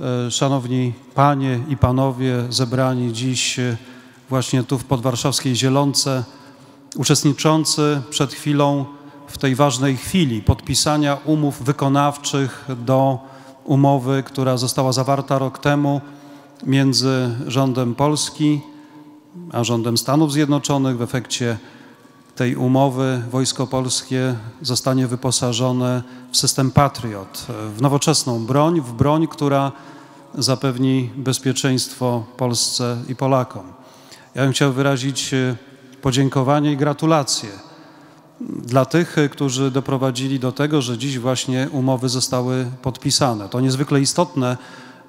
e, szanowni panie i panowie zebrani dziś e, właśnie tu w podwarszawskiej Zielonce, uczestniczący przed chwilą w tej ważnej chwili podpisania umów wykonawczych do umowy, która została zawarta rok temu między rządem Polski a rządem Stanów Zjednoczonych. W efekcie tej umowy wojsko polskie zostanie wyposażone w system Patriot, w nowoczesną broń, w broń, która zapewni bezpieczeństwo Polsce i Polakom. Ja bym chciał wyrazić e, podziękowanie i gratulacje dla tych, e, którzy doprowadzili do tego, że dziś właśnie umowy zostały podpisane. To niezwykle istotne,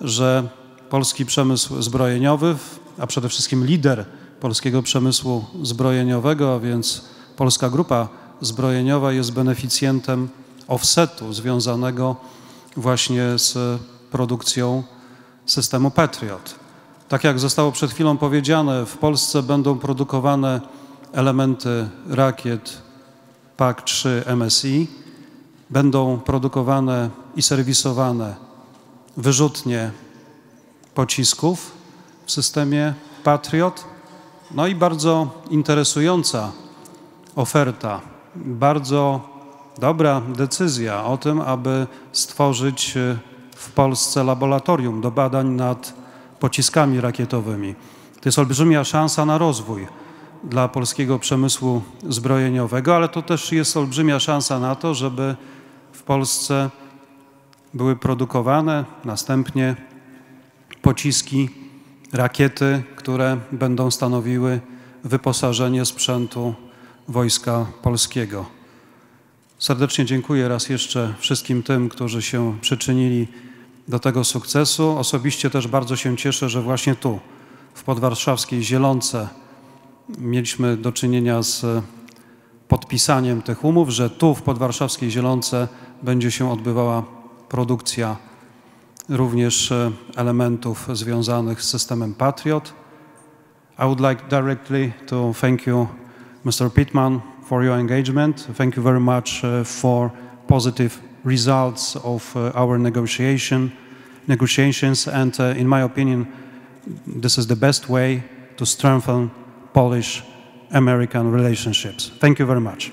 że polski przemysł zbrojeniowy, a przede wszystkim lider polskiego przemysłu zbrojeniowego, a więc Polska Grupa Zbrojeniowa jest beneficjentem offsetu związanego właśnie z produkcją systemu Patriot. Tak jak zostało przed chwilą powiedziane, w Polsce będą produkowane elementy rakiet PAK-3 MSI, będą produkowane i serwisowane wyrzutnie pocisków w systemie Patriot. No i bardzo interesująca oferta, bardzo dobra decyzja o tym, aby stworzyć e, w Polsce laboratorium do badań nad pociskami rakietowymi. To jest olbrzymia szansa na rozwój dla polskiego przemysłu zbrojeniowego, ale to też jest olbrzymia szansa na to, żeby w Polsce były produkowane następnie pociski, rakiety, które będą stanowiły wyposażenie sprzętu Wojska Polskiego. Serdecznie dziękuję raz jeszcze wszystkim tym, którzy się przyczynili do tego sukcesu. Osobiście też bardzo się cieszę, że właśnie tu, w podwarszawskiej Zielonce, mieliśmy do czynienia z podpisaniem tych umów, że tu w podwarszawskiej Zielonce będzie się odbywała produkcja również e, elementów związanych z systemem Patriot. I would like directly to thank you, Mr. Pittman, for your engagement. Thank you very much uh, for positive results of uh, our negotiation, negotiations. And uh, in my opinion, this is the best way to strengthen Polish-American relationships. Thank you very much.